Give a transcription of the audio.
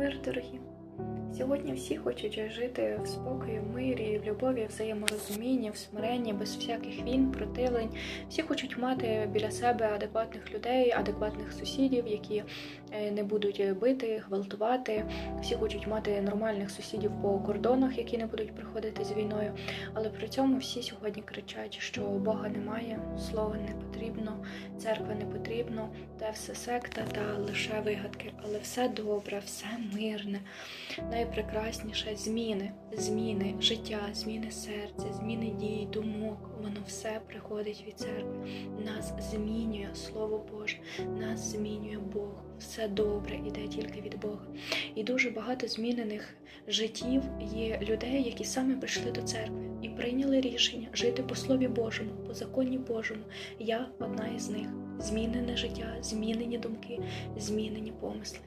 Мир, дорогі! Сьогодні всі хочуть жити в спокої, мирі, в любові, взаєморозумінні, в смиренні, без всяких війн, противлень. Всі хочуть мати біля себе адекватних людей, адекватних сусідів, які е, не будуть бити, гвалтувати. Всі хочуть мати нормальних сусідів по кордонах, які не будуть приходити з війною. Але при цьому всі сьогодні кричать, що Бога немає, слова не потрібно, церква не потрібно, те все секта та лише вигадки. Але все добре, все мирне найпрекрасніше зміни, зміни життя, зміни серця, зміни дій, думок. Воно все приходить від церкви. Нас змінює Слово Боже, нас змінює Бог. Все добре іде тільки від Бога. І дуже багато змінених життів є людей, які саме прийшли до церкви і прийняли рішення жити по Слові Божому, по законі Божому. Я одна із них. Змінене життя, змінені думки, змінені помисли.